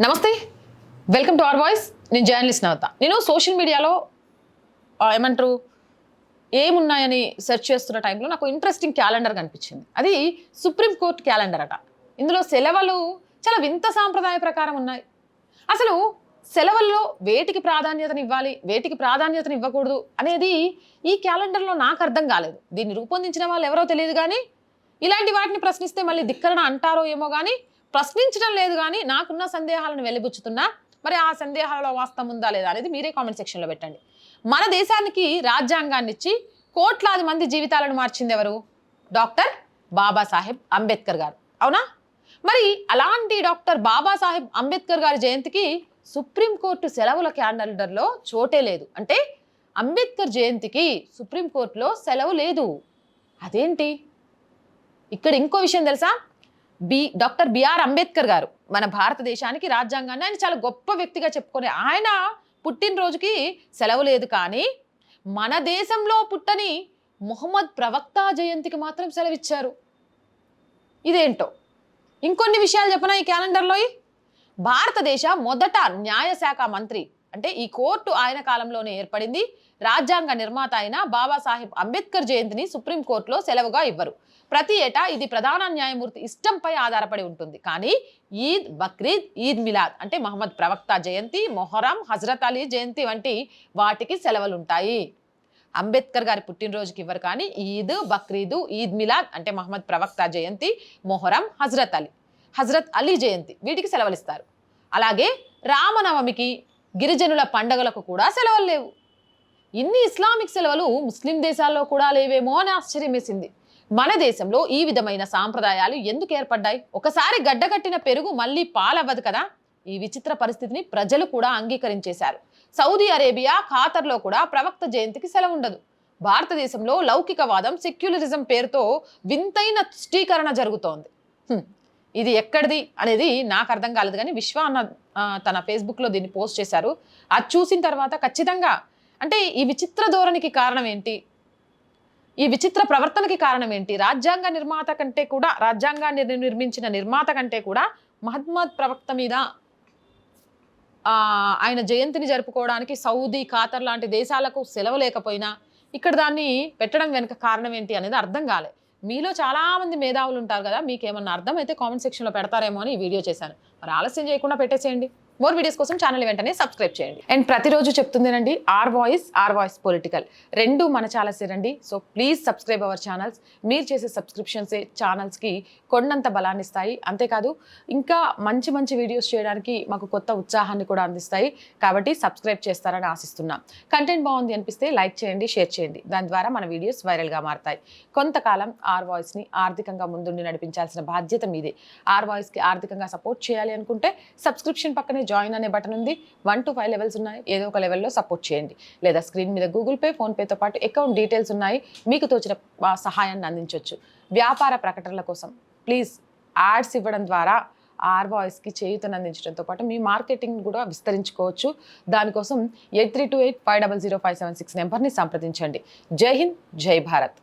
నమస్తే. Welcome to our voice నేను journalist నవత. నేను సోషల్ మీడియాలో ఏమంటారు ఏమున్నాయని సెర్చ్ చేస్తున్న టైంలో నాకు ఇంట్రెస్టింగ్ క్యాలెండర్ కనిపించింది. అది సుప్రీంకోర్టు క్యాలెండర్ అట. ఇందులో సెలవులు చాలా వింత సాంప్రదాయ ప్రకారం ఉన్నాయి. అసలు సెలవుల్లో వేటికి ప్రాధాన్యతను ఇవ్వాలి వేటికి ప్రాధాన్యతను ఇవ్వకూడదు అనేది ఈ క్యాలెండర్లో నాకు అర్థం కాలేదు. దీన్ని రూపొందించిన వాళ్ళు ఎవరో తెలియదు కానీ ఇలాంటి వాటిని ప్రశ్నిస్తే మళ్ళీ ధిక్కరణ అంటారో ఏమో కానీ ప్రశ్నించడం లేదు కానీ నాకున్న సందేహాలను వెలిబుచ్చుతున్నా మరి ఆ సందేహాలలో వాస్తవం ఉందా లేదా అనేది మీరే కామెంట్ సెక్షన్లో పెట్టండి. మన దేశానికి రాజ్యాంగాన్ని ఇచ్చి కోట్లాది మంది జీవితాలను మార్చింది ఎవరు? డాక్టర్ బాబాసాహెబ్ అంబేద్కర్ గారు. అవునా? మరి అలాంటి డాక్టర్ బాబాసాహెబ్ అంబేద్కర్ గారి జయంతికి సుప్రీంకోర్టు సెలవుల క్యాలెండర్లో చోటే లేదు. అంటే అంబేద్కర్ జయంతికి సుప్రీంకోర్టులో సెలవు లేదు. అదేంటి? ఇక్కడ ఇంకో విషయం తెలుసా? బి డాక్టర్ బిఆర్ అంబేద్కర్ గారు మన భారతదేశానికి రాజ్యాంగాన్ని ఆయన చాలా గొప్ప వ్యక్తిగా చెప్పుకునే ఆయన పుట్టినరోజుకి సెలవు లేదు కానీ మన దేశంలో పుట్టని ముహమ్మద్ ప్రవక్త జయంతికి మాత్రం సెలవిచ్చారు. ఇదేంటో? ఇంకొన్ని విషయాలు చెప్పనా ఈ క్యాలెండర్లో భారతదేశ మొదట న్యాయశాఖ మంత్రి అంటే ఈ కోర్టు ఆయన కాలంలోనే ఏర్పడింది. రాజ్యాంగ నిర్మాత అయిన బాబాసాహెబ్ అంబేద్కర్ జయంతిని సుప్రీంకోర్టులో సెలవుగా ఇవ్వరు. ప్రతి ఏటా ఇది ప్రధాన న్యాయమూర్తి ఇష్టంపై ఆధారపడి ఉంటుంది. కానీ ఈద్ బక్రీద్ ఈద్ మిలాద్ అంటే మహమ్మద్ ప్రవక్త జయంతి మొహరం హజరత్ అలీ జయంతి వంటి వాటికి సెలవులు ఉంటాయి అంబేద్కర్ గారి పుట్టినరోజుకి ఇవ్వరు కానీ ఈద్ బక్రీదు ఈద్ మిలాద్ అంటే మహమ్మద్ ప్రవక్త జయంతి మొహరం హజరత్ అలీ హజరత్ అలీ జయంతి వీటికి సెలవులు ఇస్తారు అలాగే రామనవమికి గిరిజనుల పండగలకు కూడా సెలవులు లేవు. ఇన్ని ఇస్లామిక్ సెలవులు ముస్లిం దేశాల్లో కూడా లేవేమో అని ఆశ్చర్యమేసింది. మన దేశంలో ఈ విధమైన సాంప్రదాయాలు ఎందుకు ఏర్పడ్డాయి? ఒకసారి గడ్డకట్టిన పెరుగు మళ్ళీ పాలవ్వదు కదా? ఈ విచిత్ర పరిస్థితిని ప్రజలు కూడా అంగీకరించేశారు. సౌదీ అరేబియా ఖాతర్లో కూడా ప్రవక్త జయంతికి సెలవు ఉండదు. భారతదేశంలో లౌకికవాదం సెక్యులరిజం పేరుతో వింతైన తుష్టీకరణ జరుగుతోంది. ఇది ఎక్కడిది అనేది నాకు అర్థం కాలేదు కానీ విశ్వ అన్న తన ఫేస్బుక్లో దీన్ని పోస్ట్ చేశారు. అది చూసిన తర్వాత ఖచ్చితంగా అంటే ఈ విచిత్ర ధోరణికి కారణం ఏంటి? ఈ విచిత్ర ప్రవర్తనకి కారణం ఏంటి? రాజ్యాంగ నిర్మాత కంటే కూడా రాజ్యాంగాన్ని నిర్మించిన నిర్మాత కంటే కూడా మహమ్మద్ ప్రవక్త మీద ఆయన జయంతిని జరుపుకోవడానికి సౌదీ ఖాతర్ లాంటి దేశాలకు సెలవు లేకపోయినా ఇక్కడ దాన్ని పెట్టడం వెనుక కారణం ఏంటి అనేది అర్థం కాలే. మీలో చాలామంది మేధావులు ఉంటారు కదా మీకు ఏమన్నా అర్థమైతే కామెంట్ సెక్షన్లో పెడతారేమో అని ఈ వీడియో చేశాను. మరి ఆలస్యం చేయకుండా పెట్టేసేయండి. మోర్ వీడియోస్ కోసం ఛానల్ వెంటనే సబ్స్క్రైబ్ చేయండి. అండ్ ప్రతిరోజు చెప్తుందేనండి our voice our voice political రెండు మన ఛానల్సేనండి so please subscribe our channels మీరు చేసే సబ్స్క్రిప్షన్సే ఛానల్స్కి కొండంత బలాన్ని ఇస్తాయి. అంతేకాదు ఇంకా మంచి మంచి వీడియోస్ చేయడానికి మాకు కొత్త ఉత్సాహాన్ని కూడా అందిస్తాయి. కాబట్టి సబ్స్క్రైబ్ చేస్తారని ఆశిస్తున్నాం. కంటెంట్ బాగుంది అనిపిస్తే లైక్ చేయండి షేర్ చేయండి. దాని ద్వారా మన వీడియోస్ వైరల్గా మారతాయి. కొంతకాలం ఆర్ వాయిస్ని ఆర్థికంగా ముందుండి నడిపించాల్సిన బాధ్యత మీదే. ఆర్ వాయిస్కి ఆర్థికంగా సపోర్ట్ చేయాలి అనుకుంటే సబ్స్క్రిప్షన్ పక్కనే జాయిన్ అనే బటన్ ఉంది. వన్ టు ఫైవ్ లెవెల్స్ ఉన్నాయి. ఏదో ఒక లెవెల్లో సపోర్ట్ చేయండి. లేదా స్క్రీన్ మీద గూగుల్ పే ఫోన్పేతో పాటు అకౌంట్ డీటెయిల్స్ ఉన్నాయి. మీకు తోచిన సహాయాన్ని అందించవచ్చు వ్యాపార ప్రకటనల కోసం ప్లీజ్ యాడ్స్ ఇవ్వడం ద్వారా ఆర్ వాయిస్కి చేయూతను అందించడంతో పాటు మీ మార్కెటింగ్ కూడా విస్తరించుకోవచ్చు. దానికోసం eight three two eight five double zero five seven six నెంబర్ని సంప్రదించండి. జై హింద్ జై భారత్.